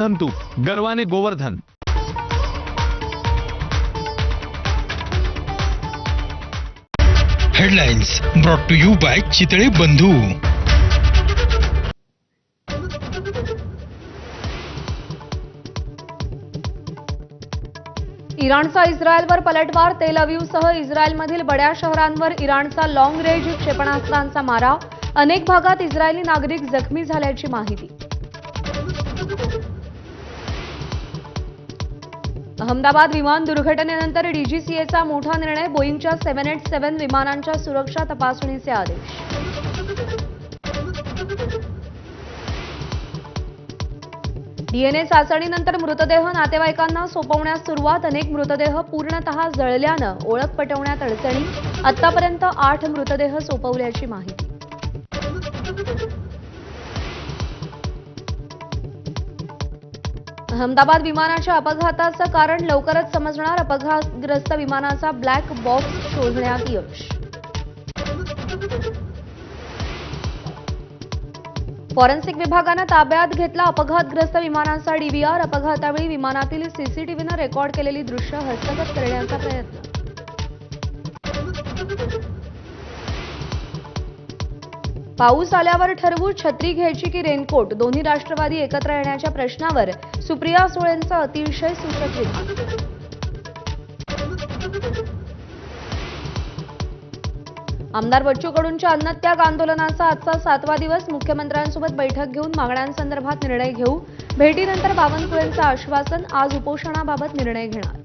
तंतू गर्वाने Govardhan. Headlines brought to you by Chitale Bandhu. इराणचा इस्रायलवर पलटवार तेल अवीवसह इस्रायलमधील बड्या शहरांवर इराणचा लाँग रेंज क्षेपणास्त्रांचा मारा. अनेक भागात इस्रायली नागरिक जखमी झाल्याची माहिती. अहमदाबाद विमान दुर्घटनेनंतर डीजीसीएचा मोठा निर्णय बोईंगच्या सेव्हन एट सेव्हन विमानांच्या सुरक्षा तपासणीचे आदेश. डीएनए चाचणीनंतर मृतदेह नातेवाईकांना सोपवण्यास सुरुवात अनेक मृतदेह पूर्णतः जळल्यानं ओळख पटवण्यात अडचणी. आतापर्यंत आठ मृतदेह सोपवल्याची माहिती. अहमदाबाद विमानाच्या अपघाताचं कारण लवकरच समजणार. अपघातग्रस्त विमानाचा ब्लॅक बॉक्स शोधण्यात यश. फॉरेन्सिक विभागानं ताब्यात घेतला अपघातग्रस्त विमानाचा डीव्हीआर अपघातावेळी विमानातील सीसीटीव्हीनं रेकॉर्ड केलेली दृश्य हस्तगत करण्याचा प्रयत्न. पाऊस आल्यावर ठरवू छत्री घ्यायची की रेनकोट? दोन्ही राष्ट्रवादी एकत्र येण्याच्या प्रश्नावर सुप्रिया सुळेंचं अतिशय सूचक आमदार बच्चू कडूंच्या अन्नत्याग आंदोलनाचा आजचा सातवा दिवस. मुख्यमंत्र्यांसोबत बैठक घेऊन मागण्यांसंदर्भात निर्णय घेऊ. भेटीनंतर बावनकुळेंचं आश्वासन. आज उपोषणाबाबत निर्णय घेणार.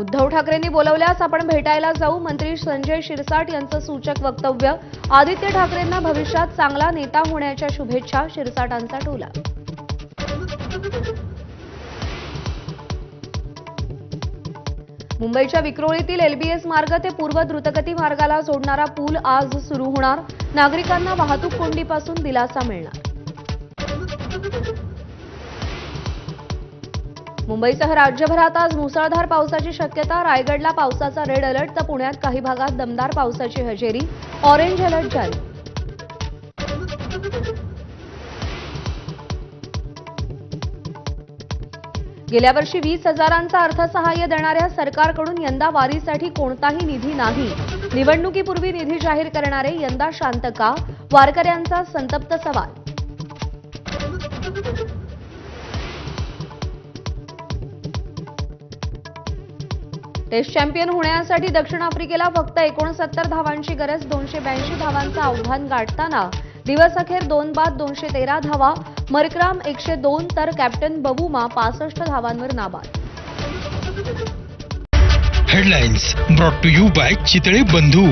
उद्धव ठाकरेंनी बोलवल्यास आपण भेटायला जाऊ. मंत्री संजय शिरसाट यांचं सूचक वक्तव्य. आदित्य ठाकरेंना भविष्यात चांगला नेता होण्याच्या शुभेच्छा शिरसाटांचा टोला. मुंबईच्या विक्रोळीतील एलबीएस मार्ग ते पूर्व द्रुतगती मार्गाला जोडणारा पूल आज सुरू होणार. नागरिकांना वाहतूक कोंडीपासून दिलासा मिळणार. मुंबईसह राज्यभरात आज मुसळधार पावसाची शक्यता. रायगडला पावसाचा रेड अलर्ट तर पुण्यात काही भागात दमदार पावसाची हजेरी. ऑरेंज अलर्ट जारी. गेल्या वर्षी वीस हजारांचा अर्थसहाय्य देणाऱ्या सरकारकडून यंदा वारीसाठी कोणताही निधी नाही. निवडणुकीपूर्वी निधी जाहीर करणारे यंदा शांत का वारकऱ्यांचा संतप्त सवाल. टेस्ट चॅम्पियन होण्यासाठी दक्षिण आफ्रिकेला फक्त एकोणसत्तर धावांची गरज दोनशे ब्याऐंशी धावांचं आव्हान गाठताना दिवस अखेर दोन बाद दोनशे तेरा धावा. मरक्राम एकशे दोन तर कॅप्टन बबुमा पासष्ट धावांवर नाबाद. Headlines brought to you by Chitale Bandhu.